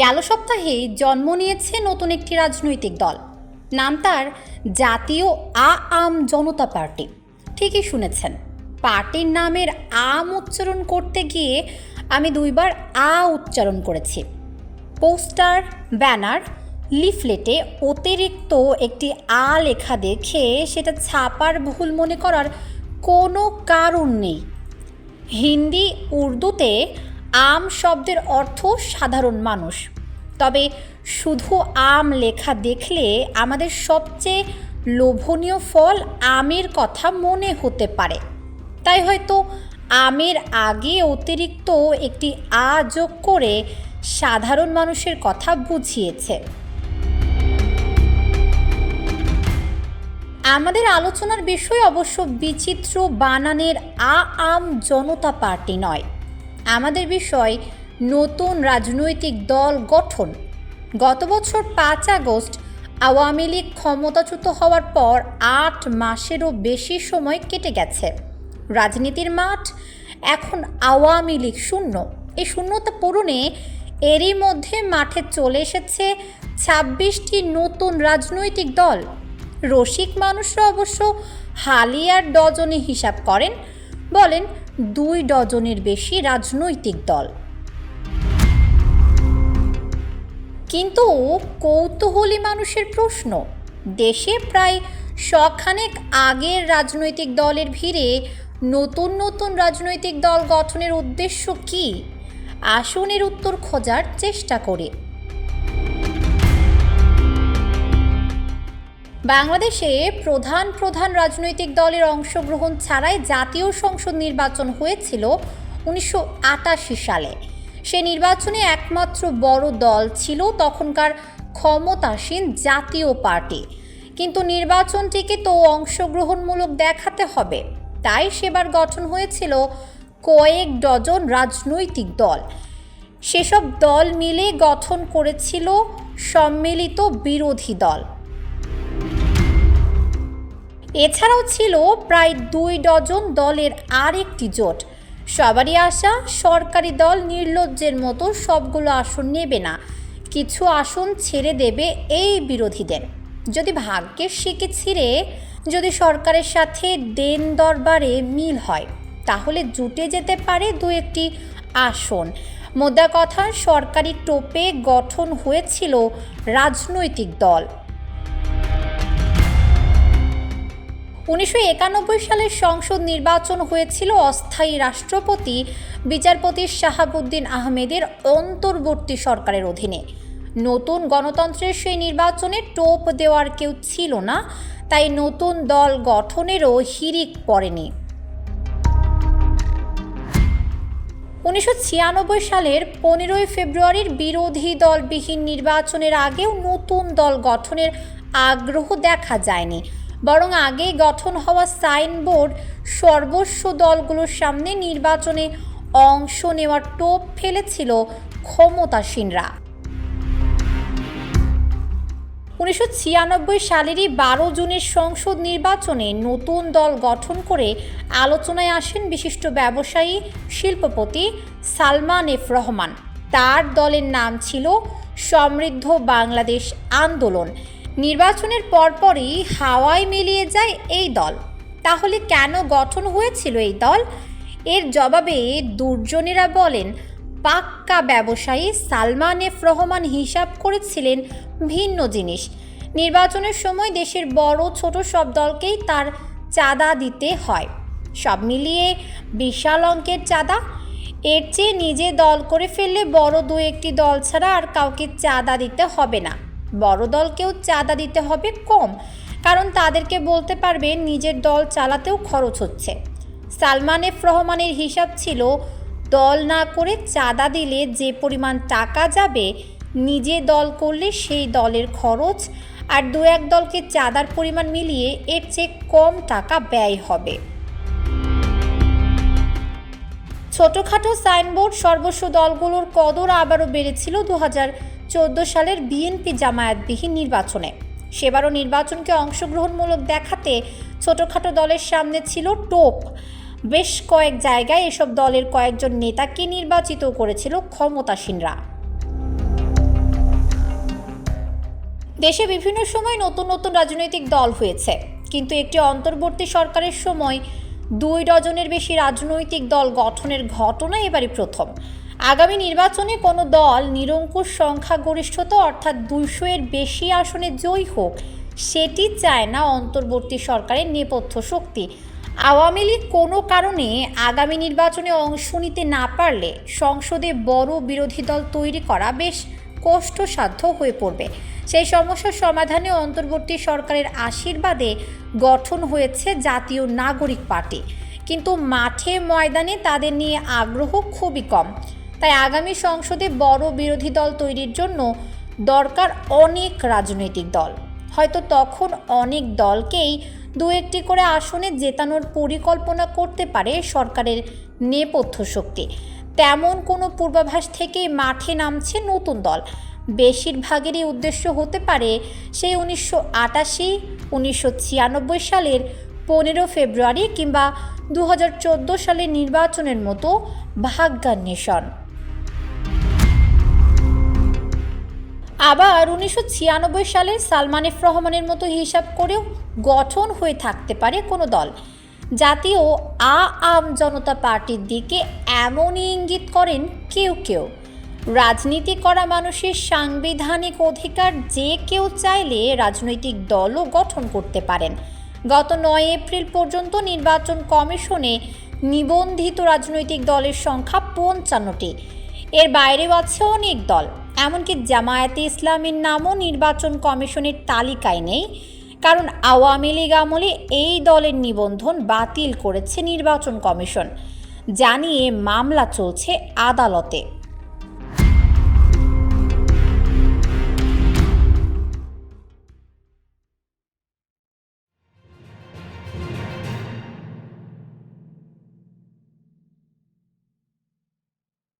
গেল সপ্তাহে জন্ম নিয়েছে নতুন একটি রাজনৈতিক দল। নাম তার জাতীয় আ আম জনতা পার্টি। ঠিকই শুনেছেন, পার্টির নামের আম উচ্চারণ করতে গিয়ে আমি দুইবার আ উচ্চারণ করেছি। পোস্টার, ব্যানার, লিফলেটে অতিরিক্ত একটি আ লেখা দেখে সেটা ছাপার ভুল মনে করার কোনো কারণ নেই। হিন্দি, উর্দুতে আম শব্দের অর্থ সাধারণ মানুষ। তবে শুধু আম লেখা দেখলে আমাদের সবচেয়ে লোভনীয় ফল আমের কথা মনে হতে পারে। তাই হয়তো আমের আগে অতিরিক্ত একটি আ যোগ করে সাধারণ মানুষের কথা বুঝিয়েছে। আমাদের আলোচনার বিষয় অবশ্য বিচিত্র বানানের আ আম জনতা পার্টি নয়। আমাদের বিষয় নতুন রাজনৈতিক দল গঠন। গত বছর পাঁচ আগস্ট আওয়ামী লীগ ক্ষমতাচ্যুত হওয়ার পর আট মাসেরও বেশি সময় কেটে গেছে। রাজনীতির মাঠ এখন আওয়ামী লীগ শূন্য। এই শূন্যতা পূরণে এরই মধ্যে মাঠে চলে এসেছে ছাব্বিশটি নতুন রাজনৈতিক দল। রসিক মানুষরা অবশ্য হালিয়ার ডজনে হিসাব করেন, বলেন দুই ডজনের বেশি রাজনৈতিক দল। কিন্তু কৌতূহলী মানুষের প্রশ্ন, দেশে প্রায় শখানেক আগের রাজনৈতিক দলের ভিড়ে নতুন নতুন রাজনৈতিক দল গঠনের উদ্দেশ্য কী? আসনের উত্তর খোঁজার চেষ্টা করে। বাংলাদেশে প্রধান প্রধান রাজনৈতিক দলের অংশগ্রহণ ছাড়াই জাতীয় সংসদ নির্বাচন হয়েছিল উনিশশো আটাশি সালে। সে নির্বাচনে একমাত্র বড় দল ছিল তখনকার ক্ষমতাসীন জাতীয় পার্টি। কিন্তু নির্বাচনটিকে তো অংশগ্রহণমূলক দেখাতে হবে। তাই সেবার গঠন হয়েছিল কয়েক ডজন রাজনৈতিক দল। সেসব দল মিলে গঠন করেছিল সম্মিলিত বিরোধী দল। এছাড়াও ছিল প্রায় দুই ডজন দলের আরেকটি জোট। সবারই আশা, সরকারি দল নির্লজ্জের মতো সবগুলো আসন নেবে না। কিছু আসন ছেড়ে দেবে এই বিরোধীদের। যদি ভাগ্যের শিকে ছিঁড়ে, যদি সরকারের সাথে দেন দরবারে মিল হয়, তাহলে জুটে যেতে পারে দু একটি আসন। মোদ্দা কথা, সরকারি টোপে গঠন হয়েছিল রাজনৈতিক দল। উনিশশো একানব্বই সালের সংসদ নির্বাচন হয়েছিল অস্থায়ী রাষ্ট্রপতি বিচারপতি শাহাবুদ্দিন আহমেদের অন্তর্বর্তী সরকারের অধীনে। নতুন গণতন্ত্রের সেই নির্বাচনে টোপ দেওয়ার কেউ ছিল না, তাই নতুন দল গঠনেরও হিরিক পড়েনি। উনিশশো ছিয়ানব্বই সালের পনেরোই ফেব্রুয়ারির বিরোধী দলবিহীন নির্বাচনের আগেও নতুন দল গঠনের আগ্রহ দেখা যায়নি। বরং আগেই গঠন হওয়া সাইনবোর্ড সর্বস্ব দলগুলোর সামনে নির্বাচনে অংশ নেওয়ার টোপ ফেলেছিল ক্ষমতাসীনরা। উনিশশো ছিয়ানব্বই সালেরই বারো জুনের সংসদ নির্বাচনে নতুন দল গঠন করে আলোচনায় আসেন বিশিষ্ট ব্যবসায়ী শিল্পপতি সালমান এফ রহমান। তার দলের নাম ছিল সমৃদ্ধ বাংলাদেশ আন্দোলন। নির্বাচনের পরপরই হাওয়ায় মিলিয়ে যায় এই দল। তাহলে কেন গঠন হয়েছিল এই দল? এর জবাবে দুর্জনেরা বলেন, পাক্কা ব্যবসায়ী সালমান এফ রহমান হিসাব করেছিলেন ভিন্ন জিনিস। নির্বাচনের সময় দেশের বড় ছোট সব দলকেই তার চাঁদা দিতে হয়। সব মিলিয়ে বিশাল অঙ্কের চাঁদা। এর চেয়ে নিজে দল করে ফেললে বড় দু একটি দল ছাড়া আর কাউকে চাঁদা দিতে হবে না। বড় দলকেও চাঁদা দিতে হবে কম, কারণ তাদেরকে বলতে পারবে নিজের দল চালাতেও খরচ হচ্ছে। সালমান এফ রহমানের হিসাব ছিল, দল না করে চাঁদা দিলে যে পরিমাণ টাকা যাবে, নিজে দল করলে সেই দলের খরচ, আর দু এক দলকে চাঁদার পরিমাণ মিলিয়ে এর চেয়ে কম টাকা ব্যয় হবে। ছোটোখাটো সাইনবোর্ড সর্বস্ব দলগুলোর কদর আবারও বেড়েছিল দু চোদ্দ সালের বিএনপি জামায়াতবিহীন নির্বাচনে। সেবারও নির্বাচনকে অংশগ্রহণমূলক দেখাতে ছোটোখাটো দলের সামনে ছিল টোপ। বেশ কয়েক জায়গায় এসব দলের কয়েকজন নেতাকে নির্বাচিত করেছিল ক্ষমতাসীনরা। দেশে বিভিন্ন সময় নতুন নতুন রাজনৈতিক দল হয়েছে, কিন্তু একটি অন্তর্বর্তী সরকারের সময় দুই ডজনের বেশি রাজনৈতিক দল গঠনের ঘটনা এবারই প্রথম। আগামী নির্বাচনে কোনো দল নিরঙ্কুশ সংখ্যাগরিষ্ঠতা অর্থাৎ দুইশো এর বেশি আসনে জয়ী হোক, সেটি চায় না অন্তর্বর্তী সরকারের নেপথ্য শক্তি। আওয়ামী লীগ কোনো কারণে আগামী নির্বাচনে অংশ নিতে না পারলে সংসদে বড় বিরোধী দল তৈরি করা বেশ কষ্টসাধ্য হয়ে পড়বে। সেই সমস্যার সমাধানে অন্তর্বর্তী সরকারের আশীর্বাদে গঠন হয়েছে জাতীয় নাগরিক পার্টি। কিন্তু মাঠে ময়দানে তাদের নিয়ে আগ্রহ খুবই কম। তাই আগামী সংসদে বড় বিরোধী দল তৈরির জন্য দরকার অনেক রাজনৈতিক দল। হয়তো তখন অনেক দলকেই দু একটি করে আসনে জেতানোর পরিকল্পনা করতে পারে সরকারের নেপথ্য শক্তি। তেমন কোনো পূর্বাভাস থেকেই মাঠে নামছে নতুন দল। বেশিরভাগেরই উদ্দেশ্য হতে পারে সেই উনিশশো আটাশি, উনিশশো ছিয়ানব্বই সালের পনেরো ফেব্রুয়ারি কিংবা দু হাজার চোদ্দ সালের নির্বাচনের মতো ভাগ্যান্বেষণ। আবার উনিশশো ছিয়ানব্বই সালে সালমান এফ রহমানের মতো হিসাব করেও গঠন হয়ে থাকতে পারে কোনো দল। জাতীয় আ আম জনতা পার্টির দিকে এমনই ইঙ্গিত করেন কেউ কেউ। রাজনীতি করা মানুষের সাংবিধানিক অধিকার যে কেউ চাইলে রাজনৈতিক দলও গঠন করতে পারেন। গত নয় এপ্রিল পর্যন্ত নির্বাচন কমিশনে নিবন্ধিত রাজনৈতিক দলের সংখ্যা পঞ্চান্নটি। এর বাইরেও আছে অনেক দল, এমনকি জামায়াতে ইসলামের নামও নির্বাচন কমিশনের তালিকায় নেই, কারণ আওয়ামী লীগ আমলে এই দলের নিবন্ধন বাতিল করেছে নির্বাচন কমিশন। জানিয়ে মামলা চলছে আদালতে।